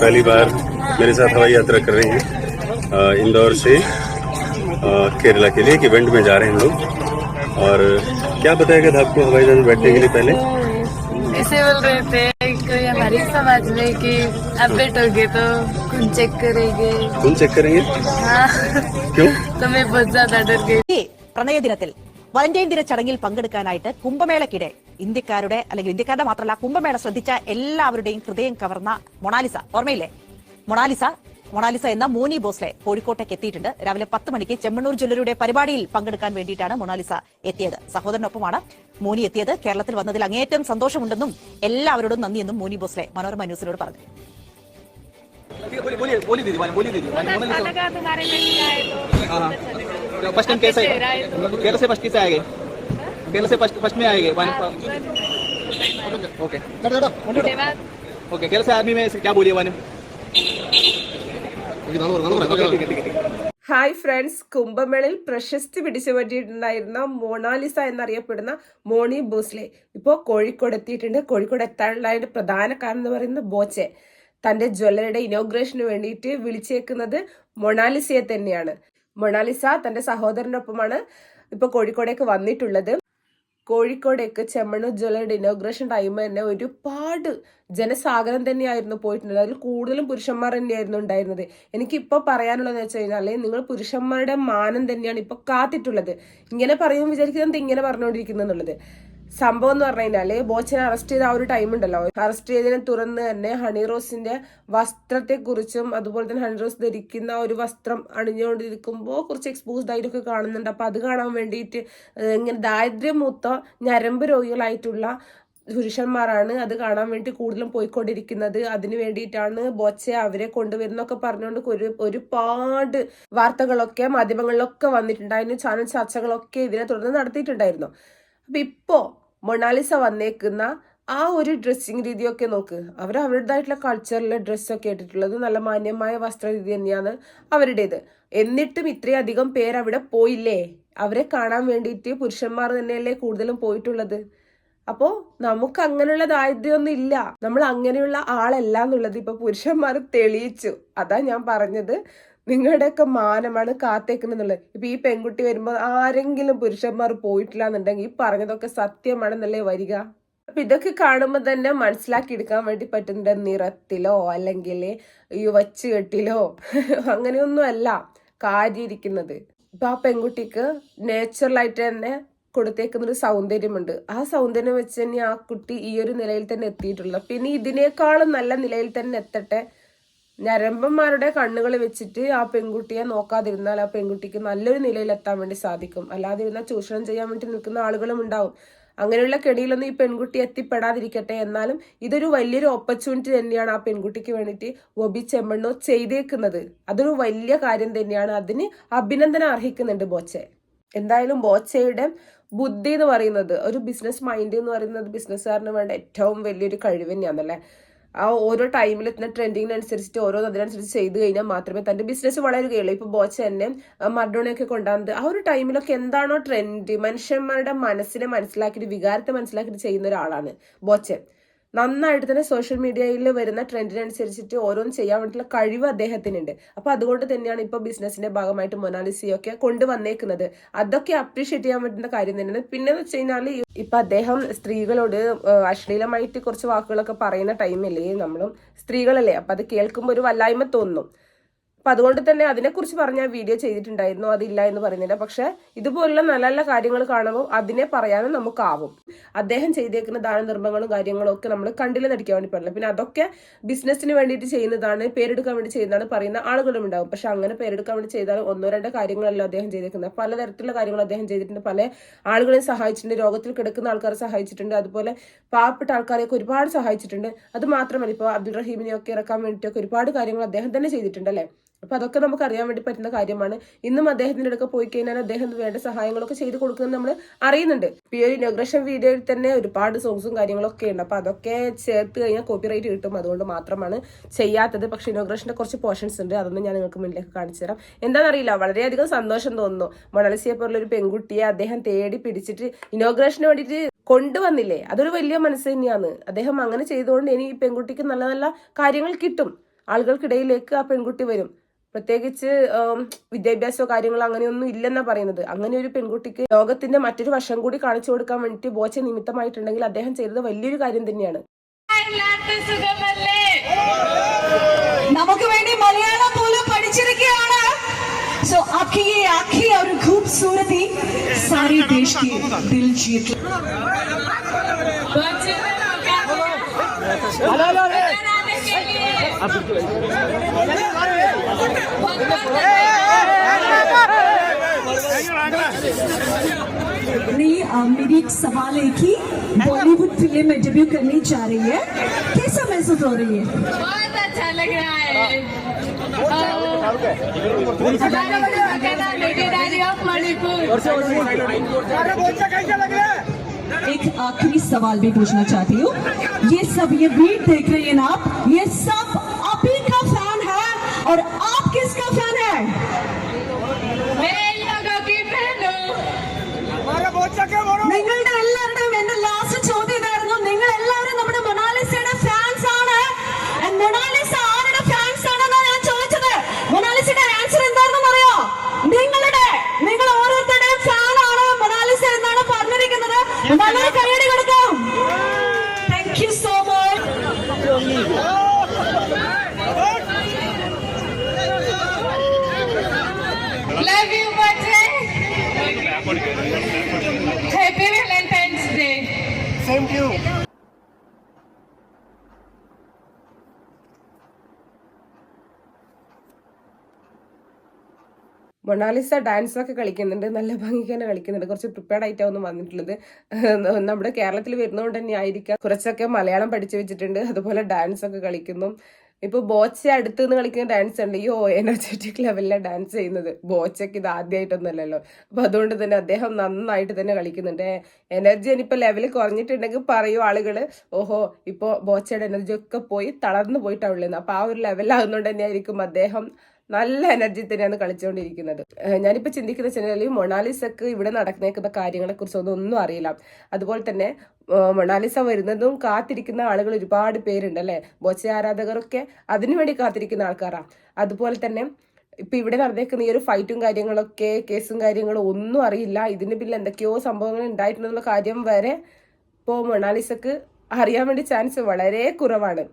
पहली बार मेरे साथ हवाई यात्रा कर रही हैं अ, इंदौर से अ, केरला के लिए एक इवेंट में जा रहे हैं हम लोग और क्या बताया गया था आपको हवाई जहाज में बैठने के लिए पहले ऐसे बोल रहे थे कोई हमारी समाज में कि आप बैठोगे तो खून चेक करेंगे कौन चेक करेंगे हाँ क्यों तो मैं बहुत ज्यादा डर गई ഈ പ്രണയ ദിനത്തിൽ വാലന്റൈൻ ദിന ചടങ്ങിൽ പങ്കെടുക്കാനായിട്ട് കുംഭമേളയ്ക്കിടെ ഇന്ത്യക്കാരുടെ അല്ലെങ്കിൽ ഇന്ത്യക്കാരുടെ മാത്രമല്ല കുംഭമേള ശ്രദ്ധിച്ച എല്ലാവരുടെയും ഹൃദയം കവർന്ന മൊണാലിസ. ഓർമ്മയില്ലേ? മൊണാലിസ മൊണാലിസ എന്ന മോനി ബോസ്ലെ കോഴിക്കോട്ടേക്ക് എത്തിയിട്ടുണ്ട്. രാവിലെ പത്ത് മണിക്ക് ചെമ്മണ്ണൂർ ജ്വല്ലറിയുടെ പരിപാടിയിൽ പങ്കെടുക്കാൻ വേണ്ടിയിട്ടാണ് മൊണാലിസ എത്തിയത്. സഹോദരനൊപ്പമാണ് മോനി എത്തിയത്. കേരളത്തിൽ വന്നതിൽ അങ്ങേയറ്റം സന്തോഷമുണ്ടെന്നും എല്ലാവരോടും നന്ദിയെന്നും മോനി ബോസ്ലെ മനോരമ ന്യൂസിനോട് പറഞ്ഞു. First time case first case Kerala से फर्स्ट कैसे आएंगे केरल से फर्स्ट फर्स्ट में आएंगे ओके धन्यवाद ओके केरल से आर्मी में क्या बोलिए वन ठीक है ठीक है ഹായ് ഫ്രണ്ട്സ് കുംഭമേളയിൽ പ്രശസ്തി പിടിച്ചു പറ്റിയിട്ടുണ്ടായിരുന്ന മൊണാലിസ എന്നറിയപ്പെടുന്ന മോണി ബോസ്ലെ ഇപ്പോൾ കോഴിക്കോട് എത്തിയിട്ടുണ്ട് കോഴിക്കോട് എത്താനുള്ള അതിന്റെ പ്രധാന കാരണം എന്ന് പറയുന്നത് ബോച്ചെ തന്റെ ജ്വല്ലറിയുടെ ഇനോഗ്രേഷന് വേണ്ടിയിട്ട് വിളിച്ചേക്കുന്നത് മൊണാലിസയെ തന്നെയാണ് മൊണാലിസ തന്റെ സഹോദരനൊപ്പമാണ് ഇപ്പോൾ കോഴിക്കോടേക്ക് വന്നിട്ടുള്ളത് കോഴിക്കോടേക്ക് ചെമ്മണ്ണൂർ ജ്വല്ലറിയുടെ ഇനോഗ്രേഷൻ ടൈം തന്നെ ഒരുപാട് ജനസാഗരം തന്നെയായിരുന്നു പോയിട്ടുണ്ട് അതിൽ കൂടുതലും പുരുഷന്മാർ തന്നെയായിരുന്നു ഉണ്ടായിരുന്നത്. എനിക്കിപ്പോൾ പറയാനുള്ളതെന്ന് വെച്ച് കഴിഞ്ഞാൽ നിങ്ങൾ പുരുഷന്മാരുടെ മാനം തന്നെയാണ് ഇപ്പോൾ കാത്തിട്ടുള്ളത്. ഇങ്ങനെ പറയും വിചാരിക്കുന്നത് ഇങ്ങനെ പറഞ്ഞുകൊണ്ടിരിക്കുന്നു എന്നുള്ളത് സംഭവം എന്ന് പറഞ്ഞു കഴിഞ്ഞാൽ ബോച്ചനെ അറസ്റ്റ് ചെയ്ത ആ ഒരു ടൈം ഉണ്ടല്ലോ. അറസ്റ്റ് ചെയ്തതിനെ തുറന്ന് തന്നെ ഹണി റോസിന്റെ വസ്ത്രത്തെ കുറിച്ചും അതുപോലെ തന്നെ ഹണി റോസ് ധരിക്കുന്ന ഒരു വസ്ത്രം അണിഞ്ഞുകൊണ്ടിരിക്കുമ്പോൾ കുറച്ച് എക്സ്പോസ്ഡ് ആയിട്ടൊക്കെ കാണുന്നുണ്ട്. അപ്പൊ അത് കാണാൻ വേണ്ടിയിട്ട് ഇങ്ങനെ ദാരിദ്ര്യമൂത്ത ഞരമ്പ് രോഗികളായിട്ടുള്ള പുരുഷന്മാരാണ് അത് കാണാൻ വേണ്ടി കൂടുതലും പോയിക്കൊണ്ടിരിക്കുന്നത്. അതിനു വേണ്ടിയിട്ടാണ് ബോച്ചെ അവരെ കൊണ്ടുവരുന്നൊക്കെ പറഞ്ഞുകൊണ്ട് ഒരു ഒരുപാട് വാർത്തകളൊക്കെ മാധ്യമങ്ങളിലൊക്കെ വന്നിട്ടുണ്ടായിരുന്നു ചാനൽ ചർച്ചകളൊക്കെ ഇതിനെ തുടർന്ന് നടത്തിയിട്ടുണ്ടായിരുന്നു. അപ്പൊ ഇപ്പോ മൊണാലിസ വന്നേക്കുന്ന ആ ഒരു ഡ്രസ്സിങ് രീതിയൊക്കെ നോക്ക്. അവർ അവരുടേതായിട്ടുള്ള കൾച്ചറിലെ ഡ്രസ്സൊക്കെ ഇട്ടിട്ടുള്ളത് നല്ല മാന്യമായ വസ്ത്രരീതി തന്നെയാണ് അവരുടേത്. എന്നിട്ടും ഇത്രയധികം പേര് അവിടെ പോയില്ലേ? അവരെ കാണാൻ വേണ്ടിയിട്ട് പുരുഷന്മാർ തന്നെയല്ലേ കൂടുതലും പോയിട്ടുള്ളത്? അപ്പോ നമുക്ക് അങ്ങനെയുള്ള ദാരിദ്ര്യമൊന്നും ഇല്ല. നമ്മൾ അങ്ങനെയുള്ള ആളല്ല എന്നുള്ളത് ഇപ്പൊ പുരുഷന്മാർ തെളിയിച്ചു. അതാ ഞാൻ പറഞ്ഞത്. നിങ്ങളുടെയൊക്കെ മാനമാണ് കാത്തേക്കുന്നുള്ളത് ഇപ്പൊ ഈ പെൺകുട്ടി വരുമ്പോൾ ആരെങ്കിലും പുരുഷന്മാർ പോയിട്ടില്ല എന്നുണ്ടെങ്കിൽ ഈ പറഞ്ഞതൊക്കെ സത്യമാണെന്നല്ലേ വരിക? അപ്പൊ ഇതൊക്കെ കാണുമ്പോൾ തന്നെ മനസ്സിലാക്കി എടുക്കാൻ വേണ്ടി പറ്റുന്നുണ്ട് നിറത്തിലോ അല്ലെങ്കിൽ ഈ വച്ചുകെട്ടിലോ അങ്ങനെയൊന്നും അല്ല കാര്യിരിക്കുന്നത്. ഇപ്പൊ ആ പെൺകുട്ടിക്ക് നേച്ചുറലായിട്ട് തന്നെ കൊടുത്തേക്കുന്ന ഒരു സൗന്ദര്യമുണ്ട്. ആ സൗന്ദര്യം വെച്ച് തന്നെ ആ കുട്ടി ഈ ഒരു നിലയിൽ തന്നെ എത്തിയിട്ടുള്ളത് പിന്നെ ഇതിനേക്കാളും നല്ല നിലയിൽ തന്നെ എത്തട്ടെ ഞരമ്പന്മാരുടെ കണ്ണുകൾ വെച്ചിട്ട് ആ പെൺകുട്ടിയെ നോക്കാതിരുന്നാൽ ആ പെൺകുട്ടിക്ക് നല്ലൊരു നിലയിൽ എത്താൻ വേണ്ടി സാധിക്കും. അല്ലാതിരുന്നാൽ ചൂഷണം ചെയ്യാൻ വേണ്ടി നിൽക്കുന്ന ആളുകളും ഉണ്ടാവും. അങ്ങനെയുള്ള കെണിയിലൊന്നും ഈ പെൺകുട്ടി എത്തിപ്പെടാതിരിക്കട്ടെ. എന്നാലും ഇതൊരു വലിയൊരു ഓപ്പർച്യൂണിറ്റി തന്നെയാണ് ആ പെൺകുട്ടിക്ക് വേണ്ടിയിട്ട് ബോബി ചെമ്മണ്ണോ ചെയ്തേക്കുന്നത്. അതൊരു വലിയ കാര്യം തന്നെയാണ്. അതിന് അഭിനന്ദനം അർഹിക്കുന്നുണ്ട് ബോച്ചെ. എന്തായാലും ബോച്ചയുടെ ബുദ്ധി എന്ന് പറയുന്നത് ഒരു ബിസിനസ് മൈൻഡ് എന്ന് പറയുന്നത് ബിസിനസ്സുകാരന് വേണ്ട ഏറ്റവും വലിയൊരു കഴിവ് തന്നെയാണല്ലേ? ആ ഓരോ ടൈമിൽ എത്തുന്ന ട്രെൻഡിങ്ങിനനുസരിച്ചിട്ട് ഓരോന്ന് അതിനനുസരിച്ച് ചെയ്തു കഴിഞ്ഞാൽ മാത്രമേ തന്റെ ബിസിനസ് വളരുകയുള്ളൂ. ഇപ്പൊ ബോച്ച തന്നെ മർഡോണയൊക്കെ കൊണ്ടുവന്നത് ആ ഒരു ടൈമിലൊക്കെ എന്താണോ ട്രെൻഡ് മനുഷ്യന്മാരുടെ മനസ്സിനെ മനസ്സിലാക്കിയിട്ട് വികാരത്തെ മനസ്സിലാക്കിയിട്ട് ചെയ്യുന്ന ഒരാളാണ് ബോച്ചൻ. നന്നായിട്ട് തന്നെ സോഷ്യൽ മീഡിയയിൽ വരുന്ന ട്രെൻഡിനനുസരിച്ചിട്ട് ഓരോന്ന് ചെയ്യാൻ വേണ്ടിയിട്ടുള്ള കഴിവ് അദ്ദേഹത്തിനുണ്ട്. അപ്പോൾ അതുകൊണ്ട് തന്നെയാണ് ഇപ്പൊ ബിസിനസിന്റെ ഭാഗമായിട്ട് മൊനാലിസിയൊക്കെ കൊണ്ടുവന്നേക്കുന്നത്. അതൊക്കെ അപ്രീഷിയേറ്റ് ചെയ്യാൻ പറ്റുന്ന കാര്യം തന്നെയാണ്. പിന്നെ വെച്ച് കഴിഞ്ഞാൽ ഇപ്പൊ അദ്ദേഹം സ്ത്രീകളോട് അശ്ലീലമായിട്ട് കുറച്ച് വാക്കുകളൊക്കെ പറയുന്ന ടൈമല്ലേ നമ്മളും സ്ത്രീകളല്ലേ? അപ്പൊ അത് കേൾക്കുമ്പോൾ ഒരു വല്ലായ്മ തോന്നും. അപ്പൊ അതുകൊണ്ട് തന്നെ അതിനെക്കുറിച്ച് പറഞ്ഞ വീഡിയോ ചെയ്തിട്ടുണ്ടായിരുന്നു. അതില്ല എന്ന് പറയുന്നില്ല. പക്ഷേ ഇതുപോലുള്ള നല്ല നല്ല കാര്യങ്ങൾ കാണുമ്പോൾ അതിനെ പറയാനും നമുക്കാവും. അദ്ദേഹം ചെയ്തേക്കുന്ന ദാനധർമ്മങ്ങളും കാര്യങ്ങളും ഒക്കെ നമ്മൾ കണ്ടില്ല നടിക്കാൻ വേണ്ടി പാടില്ല. പിന്നെ അതൊക്കെ ബിസിനസ്സിന് വേണ്ടിയിട്ട് ചെയ്യുന്നതാണ് പേരെടുക്കാൻ വേണ്ടി ചെയ്യുന്നതാണ് പറയുന്ന ആളുകളും ഉണ്ടാവും. പക്ഷെ അങ്ങനെ പേരെടുക്കാൻ വേണ്ടി ചെയ്താലും ഒന്നോ രണ്ടോ കാര്യങ്ങളല്ല അദ്ദേഹം ചെയ്തേക്കുന്നത്. പലതരത്തിലുള്ള കാര്യങ്ങൾ അദ്ദേഹം ചെയ്തിട്ടുണ്ട്. പല ആളുകളെയും സഹായിച്ചിട്ടുണ്ട്. രോഗത്തിൽ കിടക്കുന്ന ആൾക്കാരെ സഹായിച്ചിട്ടുണ്ട്. അതുപോലെ പാവപ്പെട്ട ആൾക്കാരെയൊക്കെ ഒരുപാട് സഹായിച്ചിട്ടുണ്ട്. അത് മാത്രമല്ല ഇപ്പോൾ അബ്ദുൾ റഹീമിനെയൊക്കെ ഇറക്കാൻ വേണ്ടിയിട്ടൊക്കെ ഒരുപാട് കാര്യങ്ങൾ അദ്ദേഹം തന്നെ ചെയ്തിട്ടുണ്ട് അല്ലേ? അപ്പൊ അതൊക്കെ നമുക്ക് അറിയാൻ വേണ്ടി പറ്റുന്ന കാര്യമാണ്. ഇന്നും അദ്ദേഹത്തിന്റെ അടുക്ക പോയി കഴിഞ്ഞാൽ അദ്ദേഹം വേണ്ട സഹായങ്ങളൊക്കെ ചെയ്ത് കൊടുക്കുന്നത് നമ്മൾ അറിയുന്നുണ്ട്. ഈ ഒരു ഇനോഗ്രേഷൻ വീഡിയോയിൽ തന്നെ ഒരുപാട് സോങ്സും കാര്യങ്ങളൊക്കെ ഉണ്ട്. അപ്പോൾ അതൊക്കെ ചേർത്ത് കഴിഞ്ഞാൽ കോപ്പിറൈറ്റ് കിട്ടും. അതുകൊണ്ട് മാത്രമാണ് ചെയ്യാത്തത്. പക്ഷെ ഇനോഗ്രേഷന്റെ കുറച്ച് പോർഷൻസ് ഉണ്ട്. അതൊന്നും ഞാൻ നിങ്ങൾക്ക് മുന്നിലേക്ക് കാണിച്ചു തരാം. എന്താണെന്നറിയില്ല. വളരെയധികം സന്തോഷം തോന്നുന്നു. മൊണാലിസിയെ പോലുള്ള ഒരു പെൺകുട്ടിയെ അദ്ദേഹം തേടി പിടിച്ചിട്ട് ഇനോഗ്രേഷന് വേണ്ടിയിട്ട് കൊണ്ടുവന്നില്ലേ? അതൊരു വലിയ മനസ്സ് തന്നെയാണ്. അദ്ദേഹം അങ്ങനെ ചെയ്തുകൊണ്ട് ഇനി ഈ പെൺകുട്ടിക്ക് നല്ല നല്ല കാര്യങ്ങൾ കിട്ടും. ആളുകൾക്കിടയിലേക്ക് ആ പെൺകുട്ടി വരും. പ്രത്യേകിച്ച് വിദ്യാഭ്യാസമോ കാര്യങ്ങളോ അങ്ങനെയൊന്നും ഇല്ലെന്നാണ് പറയുന്നത്. അങ്ങനെ ഒരു പെൺകുട്ടിക്ക് ലോകത്തിന്റെ മറ്റൊരു വശം കൂടി കാണിച്ചു കൊടുക്കാൻ വേണ്ടി ബോച്ച നിമിത്തമായിട്ടുണ്ടെങ്കിൽ അദ്ദേഹം ചെയ്തത് വലിയൊരു കാര്യം തന്നെയാണ്. നമുക്ക് വേണ്ടി മലയാളം പോലും പഠിച്ചിരിക്കുകയാണ്. സോ ഒരു ഹലോ मेरी एक सवाल है कि बॉलीवुड फ़िल्म में डेब्यू करनी चाह रही है। कैसा महसूस हो रही है? बहुत अच्छा लग रहा है। मणिपुर एक आखिरी सवाल भी पूछना चाहती हूँ। ये सब ये वीट देख रही हैं ना आप ये सब ही है और आप किसका फ़ैन है? മൊണാലിസ ഡാൻസ് ഒക്കെ കളിക്കുന്നുണ്ട്. നല്ല ഭംഗിക്ക് തന്നെ കളിക്കുന്നുണ്ട്. കുറച്ച് പ്രിപ്പയർഡ് ആയിട്ടാണ് വന്നിട്ടുള്ളത്. നമ്മുടെ കേരളത്തിൽ വരുന്നതുകൊണ്ട് തന്നെ ആയിരിക്കാം. കുറച്ചൊക്കെ മലയാളം പഠിച്ചു വെച്ചിട്ടുണ്ട്. അതുപോലെ ഡാൻസ് ഒക്കെ കളിക്കുന്നു. ഇപ്പൊ ബോച്ച അടുത്ത് നിന്ന് കളിക്കുന്ന ഡാൻസ് ഉണ്ട് ഈ ഓ എനർജറ്റിക് ലെവലിലാണ് ഡാൻസ് ചെയ്യുന്നത്. ബോച്ചയ്ക്ക് ഇത് ആദ്യമായിട്ടൊന്നുമല്ലല്ലോ അപ്പോൾ അതുകൊണ്ട് തന്നെ അദ്ദേഹം നന്നായിട്ട് തന്നെ കളിക്കുന്നുണ്ട്. എനർജി ഇനിയിപ്പോ ലെവൽ കുറഞ്ഞിട്ടുണ്ടെങ്കിൽ പറയൂ ആളുകൾ ഓഹോ ഇപ്പോ ബോച്ചയുടെ എനർജി ഒക്കെ പോയി തളർന്നു പോയിട്ടാണ് ഉള്ളത് അപ്പോൾ ആ ഒരു ലെവലാകുന്നതുകൊണ്ട് തന്നെയായിരിക്കും അദ്ദേഹം നല്ല എനർജി തന്നെയാണ് കളിച്ചുകൊണ്ടിരിക്കുന്നത് ഞാനിപ്പോൾ ഞാനിപ്പോ ചിന്തിക്കുന്ന വെച്ചാൽ മൊണാലിസക്ക് ഇവിടെ നടക്കുന്ന കാര്യങ്ങളെ കുറിച്ചൊന്നും ഒന്നും അറിയില്ല. അതുപോലെ തന്നെ മൊണാലിസ വരുന്നതും കാത്തിരിക്കുന്ന ആളുകൾ ഒരുപാട് പേരുണ്ട് അല്ലെ? ബോച്ച ആരാധകരൊക്കെ അതിനുവേണ്ടി കാത്തിരിക്കുന്ന ആൾക്കാരാ. അതുപോലെ തന്നെ ഇപ്പൊ ഇവിടെ നടന്നേക്കുന്ന ഈ ഒരു ഫൈറ്റും കാര്യങ്ങളൊക്കെ കേസും കാര്യങ്ങളും ഒന്നും അറിയില്ല. ഇതിന് പിന്നെ എന്തൊക്കെയോ സംഭവങ്ങൾ ഉണ്ടായിട്ടുണ്ടെന്നുള്ള കാര്യം വരെ ഇപ്പോൾ മൊണാലിസക്ക് അറിയാൻ വേണ്ടി ചാൻസ് വളരെ കുറവാണ്.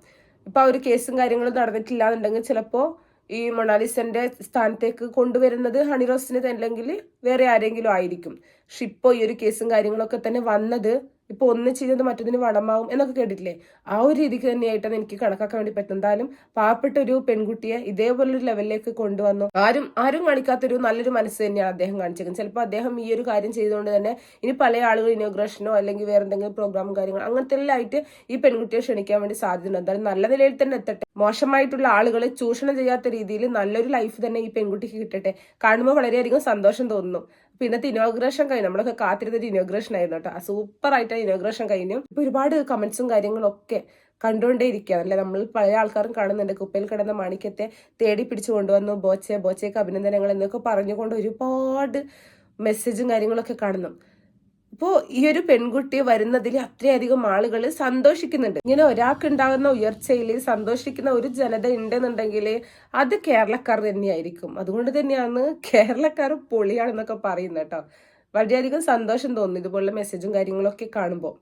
ഇപ്പൊ ആ ഒരു കേസും കാര്യങ്ങളും നടന്നിട്ടില്ല എന്നുണ്ടെങ്കിൽ ചിലപ്പോ ഈ മൊണാലിസന്റെ സ്ഥാനത്തേക്ക് കൊണ്ടുവരുന്നത് ഹണി ഹണിറോസിന് അല്ലെങ്കിൽ വേറെ ആരെങ്കിലും ആയിരിക്കും. പക്ഷെ ഈ ഒരു കേസും കാര്യങ്ങളൊക്കെ തന്നെ വന്നത് ഇപ്പൊ ഒന്ന് ചെയ്യുന്നത് മറ്റൊന്നിന് വളമാവും എന്നൊക്കെ കേട്ടിട്ടില്ലേ? ആ ഒരു രീതിക്ക് തന്നെയായിട്ടാണ് എനിക്ക് കണക്കാക്കാൻ വേണ്ടി പറ്റും എന്തായാലും പാവപ്പെട്ട ഒരു പെൺകുട്ടിയെ ഇതേപോലൊരു ലെവലിലേക്ക് കൊണ്ടുവന്നു. ആരും ആരും കാണിക്കാത്തൊരു നല്ലൊരു മനസ്സ് തന്നെയാണ് അദ്ദേഹം കാണിച്ചേക്കുന്നത്. ചിലപ്പോൾ അദ്ദേഹം ഈ ഒരു കാര്യം ചെയ്തുകൊണ്ട് തന്നെ ഇനി പല ആളുകൾ ഇനോഗ്രേഷനോ അല്ലെങ്കിൽ വേറെ എന്തെങ്കിലും പ്രോഗ്രാമും കാര്യങ്ങളോ അങ്ങനത്തെ ആയിട്ട് ഈ പെൺകുട്ടിയെ ക്ഷണിക്കാൻ വേണ്ടി സാധ്യതയുണ്ട്. എന്തായാലും നല്ല നിലയിൽ തന്നെ എത്തട്ടെ. മോശമായിട്ടുള്ള ആളുകളെ ചൂഷണം ചെയ്യാത്ത രീതിയിൽ നല്ലൊരു ലൈഫ് തന്നെ ഈ പെൺകുട്ടിക്ക് കിട്ടട്ടെ. കാണുമ്പോൾ വളരെയധികം സന്തോഷം തോന്നുന്നു. അപ്പൊ ഇന്നത്തെ ഇനോഗ്രേഷൻ കഴിഞ്ഞു. നമ്മളൊക്കെ കാത്തിരുന്നൊരു ഇനോഗ്രേഷൻ ആയിരുന്നു കേട്ടോ. സൂപ്പർ ആയിട്ട് ഇനോഗ്രേഷൻ കഴിഞ്ഞു. ഇപ്പൊ ഒരുപാട് കമന്റ്സും കാര്യങ്ങളും ഒക്കെ കണ്ടുകൊണ്ടേ ഇരിക്കുകയാണ് അല്ലെ? നമ്മൾ പഴയ ആൾക്കാരും കാണുന്നുണ്ട്. കുപ്പയിൽ കിടന്ന മാണിക്യത്തെ തേടി പിടിച്ചു കൊണ്ടുവന്നു. ബോച്ചെ ബോച്ചയ്ക്ക് അഭിനന്ദനങ്ങൾ എന്നൊക്കെ പറഞ്ഞുകൊണ്ട് ഒരുപാട് മെസ്സേജും കാര്യങ്ങളൊക്കെ കാണുന്നു. അപ്പോൾ ഈ ഒരു പെൺകുട്ടി വരുന്നതിൽ അത്രയധികം ആളുകൾ സന്തോഷിക്കുന്നുണ്ട്. ഇങ്ങനെ ഒരാൾക്ക് ഉണ്ടാകുന്ന ഉയർച്ചയിൽ സന്തോഷിക്കുന്ന ഒരു ജനത ഉണ്ടെന്നുണ്ടെങ്കിൽ അത് കേരളക്കാർ തന്നെയായിരിക്കും. അതുകൊണ്ട് തന്നെയാണ് കേരളക്കാർ പൊളിയാണെന്നൊക്കെ പറയുന്നത് കേട്ടോ. വളരെയധികം സന്തോഷം തോന്നുന്നു ഇതുപോലുള്ള മെസ്സേജും കാര്യങ്ങളൊക്കെ കാണുമ്പോൾ